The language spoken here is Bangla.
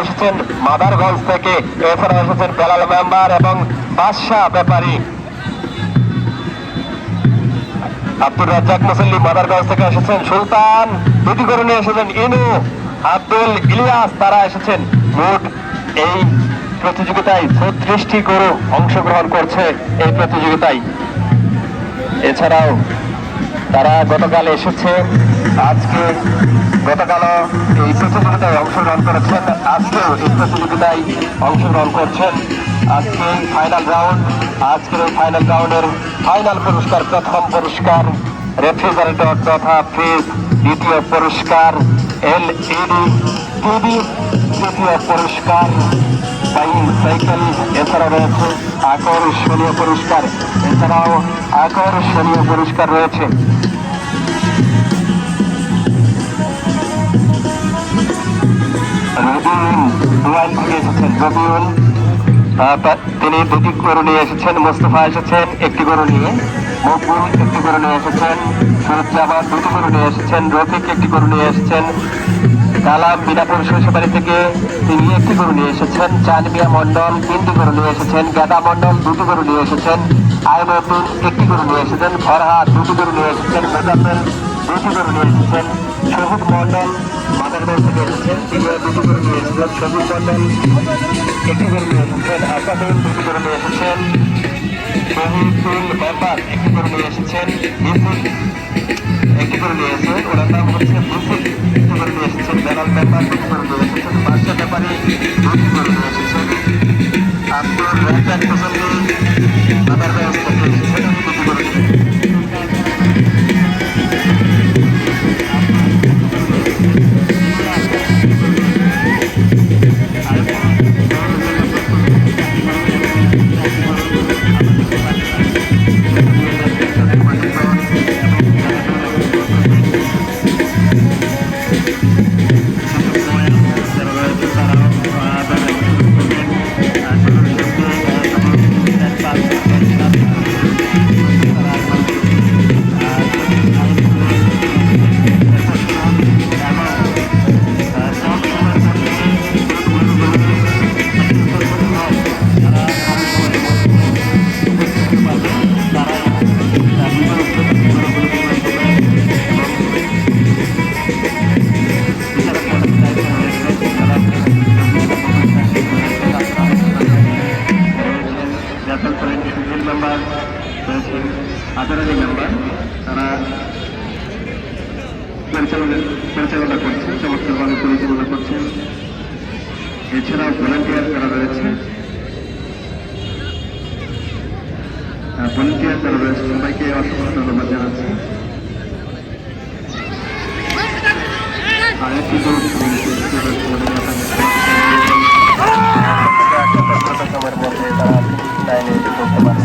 এসেছেন মাদারগঞ্জ থেকে এছাড়া এসেছেন বেলাল মেম্বার এবং বাদশাহ ব্যাপারী। আব্দুর রাজ্জাক মুসল্লি মাদারগঞ্জ থেকে এসেছেন সুলতান, দুটি করে নিয়ে এসেছেন ইনু, আব্দুল ইলিয়াস, তারা এসেছেন। মোট এই প্রতিযোগিতায় ছত্রিশটি গরু অংশগ্রহণ করছে এই প্রতিযোগিতায়। এছাড়াও তারা গতকাল এসেছে। আজকে গতকালও এই প্রতিযোগিতায় অংশগ্রহণ করেছেন। আজকেও এই প্রতিযোগিতায় অংশগ্রহণ করছেন। আজকে ফাইনাল রাউন্ড আজকের ফাইনাল রাউন্ডের ফাইনাল পুরস্কার, প্রথম পুরস্কার রেফ্রিজারেটর তথা ফ্রিজ দ্বিতীয় পুরস্কার এল ইডি টিভি তৃতীয় পুরস্কার। সাইকেল এছাড়া রয়েছে আকর্ষণীয় পুরস্কার এছাড়াও আকর্ষণীয় পুরস্কার রয়েছে। তিনি দুটি গরু নিয়ে এসেছেন, মোস্তফা এসেছেন, একটি গরু নিয়ে। মকবুল একটি গরু নিয়ে এসেছেন সুরজ্জামান দুটি গরু নিয়ে এসেছেন, রফিক একটি গরু নিয়ে এসেছেন। কালাম বিনাপুর শ্বশুরবাড়ি থেকে তিনি একটি গরু নিয়ে এসেছেন চাঁদমিয়া মন্ডল তিনটি গরু নিয়ে এসেছেন গাদা মন্ডল দুটি গরু নিয়ে এসেছেন আয়নতুন একটি গরু নিয়ে এসেছেন ফরহা দুটি গরু নিয়ে এসেছেন মোজাম্মেল দুটি গরু নিয়ে এসেছেন শহীদ মন্ডল এসেছেন গরু নিয়ে একটি গরু নিয়ে এসেছেন আসাদুল গরু নিয়ে এসেছেন একটি গরু নিয়ে এসেছেন একটি করে নিয়ে এসেছেন নাম হচ্ছে মুসিল করে নিয়ে ব্যাপার দুটি করে ব্যাপারে আমি করে আমরা তারা পরিচালনা পরিচালনা করছে, চমৎকারভাবে পরিচালনা করছে। এছাড়াও ভলেন্টিয়ার যারা রয়েছে। ভলেন্টিয়ার যারা রয়েছে। সবাইকে অসংখ্য ধন্যবাদ জানাচ্ছি। আর একটি তারা করতে পারে